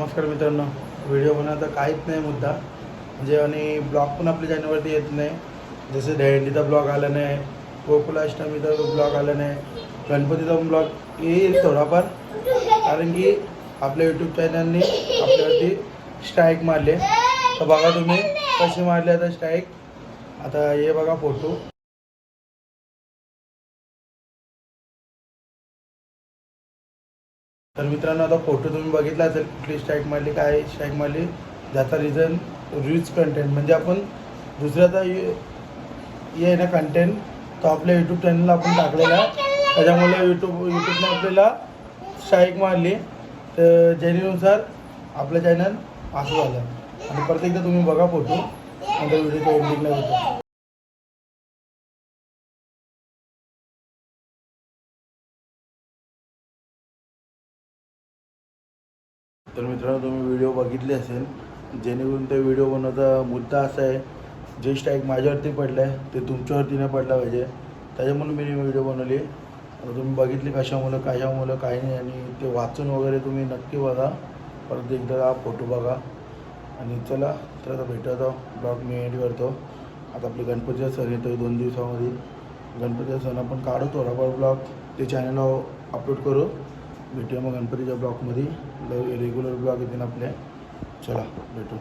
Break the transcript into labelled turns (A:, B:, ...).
A: नमस्कार मित्रांनो. व्हिडिओ बनवता काहीच नाही मुद्दा. म्हणजे आणि ब्लॉग पण आपल्या चॅनलवरती येत नाही. जसं दहेंडीचा ब्लॉग आला नाही गोकुलाष्टमीचा ब्लॉग आला नाही गणपतीचा ब्लॉग येईल थोडाफार. कारण की आपल्या यूट्यूब चॅनलने आपल्यावरती स्ट्राईक मारले. तर बघा तुम्ही कसे मारले आता स्ट्राईक आता हे बघा फोटो तर मित्रांनो आता फोटो तुम्ही बघितला असेल कुठली स्ट्राईक मारली काय स्ट्राईक मारली ज्याचा रिझन रीच कंटेंट म्हणजे आपण दुसऱ्याचा ये ना कंटेंट तो आपल्या यूट्यूब चॅनलला आपण टाकलेला त्याच्यामुळे यूट्यूब यूट्यूबने आपल्याला स्ट्राईक मारली. तर जेणेनुसार आपलं चॅनल असं झालं. आणि प्रत्येकदा तुम्ही बघा फोटो नंतर व्हिडिओ एंडिंगला होतो तर मित्रांनो तुम्ही व्हिडिओ बघितले असेल जेणेकरून ते व्हिडिओ बनवता मुद्दा असा आहे जे स्ट्राईक माझ्यावरती पडलं आहे ते तुमच्यावरती नाही पडला पाहिजे. त्याच्यामुळे मी व्हिडिओ बनवली. आता तुम्ही बघितली कशामुळं कशामुळं काही नाही आणि ते वाचून वगैरे तुम्ही नक्की बघा. परत एकदा हा फोटो बघा. आणि चला तर आता भेटू ब्लॉग मी एंड करतो. आता आपले गणपतीचा सण येतो दोन दिवसामध्ये. गणपतीचा सण आपण काढू थोडाफार ब्लॉग. ते चॅनलला अपलोड करू. भेटूया मग गणपतीच्या ब्लॉकमध्ये रेग्युलर ब्लॉग येतील आपले चला भेटू.